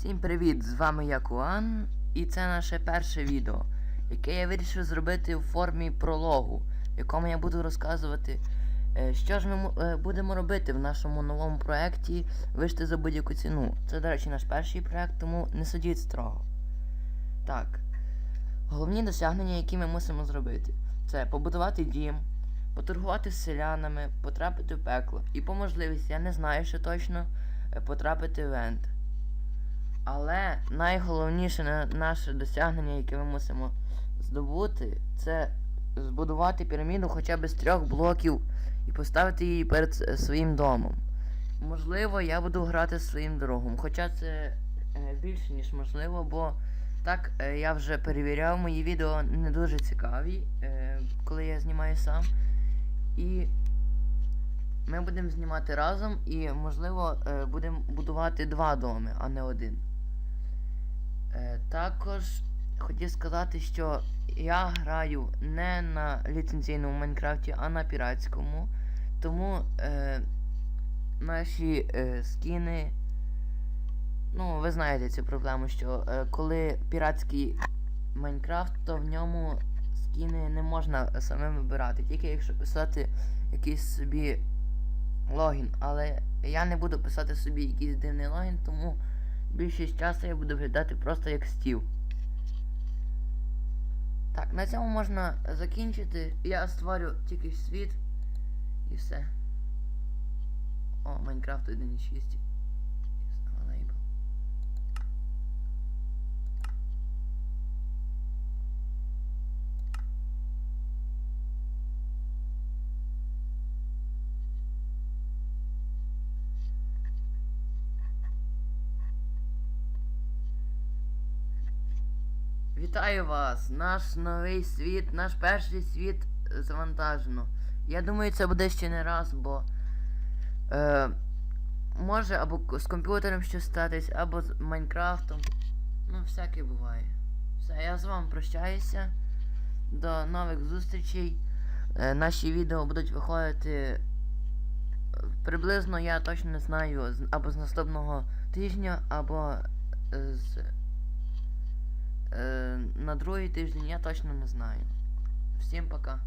Всім привіт! З вами я Куан, і це наше перше відео, яке я вирішив зробити у формі прологу, в якому я буду розказувати, е, що ж ми е, будемо робити в нашому новому проєкті Вижити за будь-яку ціну. Це, до речі, наш перший проєкт, тому не судіть строго. Так. Головні досягнення, які ми мусимо зробити, це побудувати дім, поторгувати з селянами, потрапити в пекло. І по можливості, я не знаю ще точно, е, потрапити в Енд. Але найголовніше наше досягнення, яке ми мусимо здобути, це збудувати піраміду хоча б з трьох блоків і поставити її перед своїм домом. Можливо, я буду грати з своїм другом, хоча це е, більше, ніж можливо, бо так е, я вже перевіряв, мої відео не дуже цікаві, е, коли я знімаю сам. І ми будемо знімати разом і, можливо, будемо будувати два доми, а не один. Е, також хотів сказати, що я граю не на ліцензійному Майнкрафті, а на піратському. Тому е, наші е, скіни. Ну, ви знаєте цю проблему, що е, коли піратський Майнкрафт, то в ньому скіни не можна самим вибирати, тільки якщо писати якийсь собі логін. Але я не буду писати собі якийсь дивний логін, тому більшість часу я буду виглядати просто як стів. Так, на цьому можна закінчити. Я створю тільки світ і все. О, Майнкрафт 1.6. Вітаю вас! Наш новий світ, наш перший світ е, завантажено. Я думаю, це буде ще не раз, бо е, може або з комп'ютером щось статись, або з Майнкрафтом. Ну, всяке буває. Все, я з вами прощаюся. До нових зустрічей. Е, наші відео будуть виходити. е, Приблизно я точно не знаю, або з наступного тижня, або е, з. На другий тиждень я точно не знаю. Всім пока.